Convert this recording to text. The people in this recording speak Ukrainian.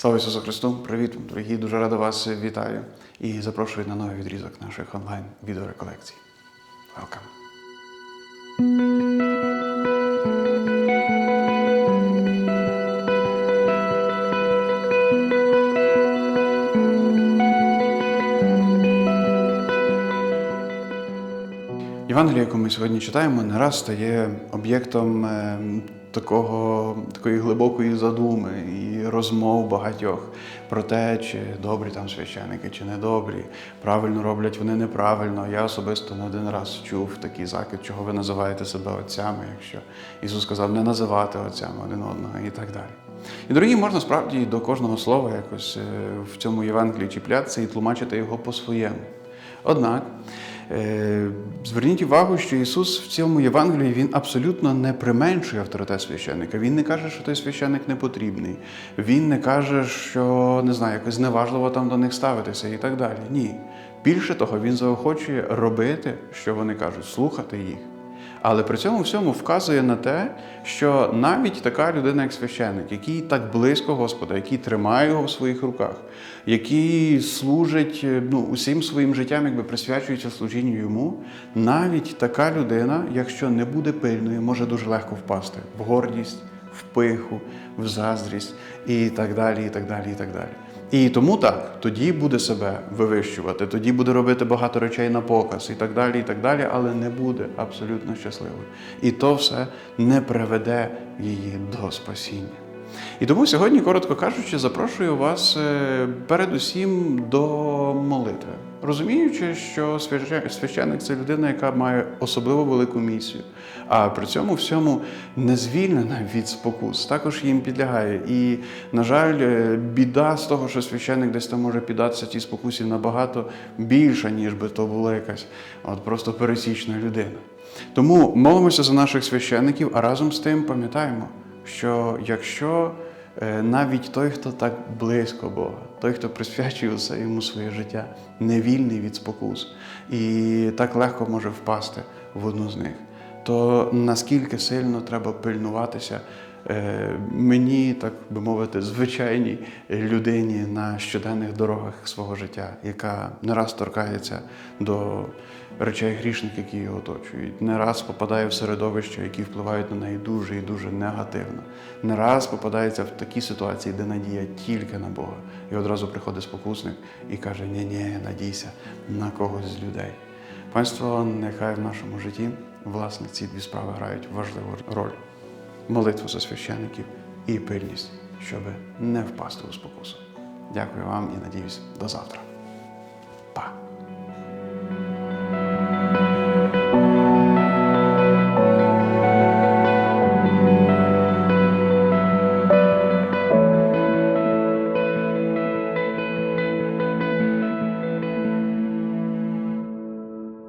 Слава Ісусу Христу! Привіт, дорогі! Дуже радий вас вітаю і запрошую на новий відрізок наших онлайн відеореколекцій. Welcome! Євангелія, яку ми сьогодні читаємо, не раз стає об'єктом е, такого, такої глибокої задуми і розмов багатьох про те, чи добрі там священики, чи недобрі, правильно роблять вони неправильно. Я особисто не один раз чув такий закид, чого ви називаєте себе отцями, якщо Ісус сказав не називати отцями один одного і так далі. І дорогі, можна справді до кожного слова якось е, в цьому Євангелії чіплятися і тлумачити його по-своєму. Однак зверніть увагу, що Ісус в цьому Євангелії Він абсолютно не применшує авторитет священника. Він не каже, що той священник не потрібний. Він не каже, що не знаю, якось неважливо там до них ставитися і так далі. Ні. Більше того, він заохочує робити, що вони кажуть, слухати їх. Але при цьому всьому вказує на те, що навіть така людина, як священник, який так близько Господа, який тримає його в своїх руках, який служить ну, усім своїм життям, якби присвячується служінню йому, навіть така людина, якщо не буде пильною, може дуже легко впасти в гордість, в пиху, в заздрість і так далі, і так далі, і так далі. І тому так, тоді буде себе вивищувати, тоді буде робити багато речей на показ і так далі, і так далі, але не буде абсолютно щасливою. І то все не приведе її до спасіння. І тому сьогодні, коротко кажучи, запрошую вас е, передусім до молитви, розуміючи, що священ- священник це людина, яка має особливо велику місію, а при цьому всьому не звільнена від спокус, також їм підлягає. І, на жаль, е, біда з того, що священник десь там може піддатися тій спокусі набагато більша, ніж би то була якась от просто пересічна людина. Тому молимося за наших священників, а разом з тим пам'ятаємо, що якщо е, навіть той, хто так близько Бога, той, хто присвячує усе йому своє життя, не вільний від спокус і так легко може впасти в одну з них, то наскільки сильно треба пильнуватися мені, так би мовити, звичайній людині на щоденних дорогах свого життя, яка не раз торкається до речей грішних, які її оточують, не раз попадає в середовища, які впливають на неї дуже і дуже негативно. Не раз попадається в такі ситуації, де надія тільки на Бога. І одразу приходить спокусник і каже: ні ні надійся на когось з людей. Панство, нехай в нашому житті власне ці дві справи грають важливу роль. Молитва за священиків і пильність, щоб не впасти у спокусу. Дякую вам і надіюсь, до завтра. Па!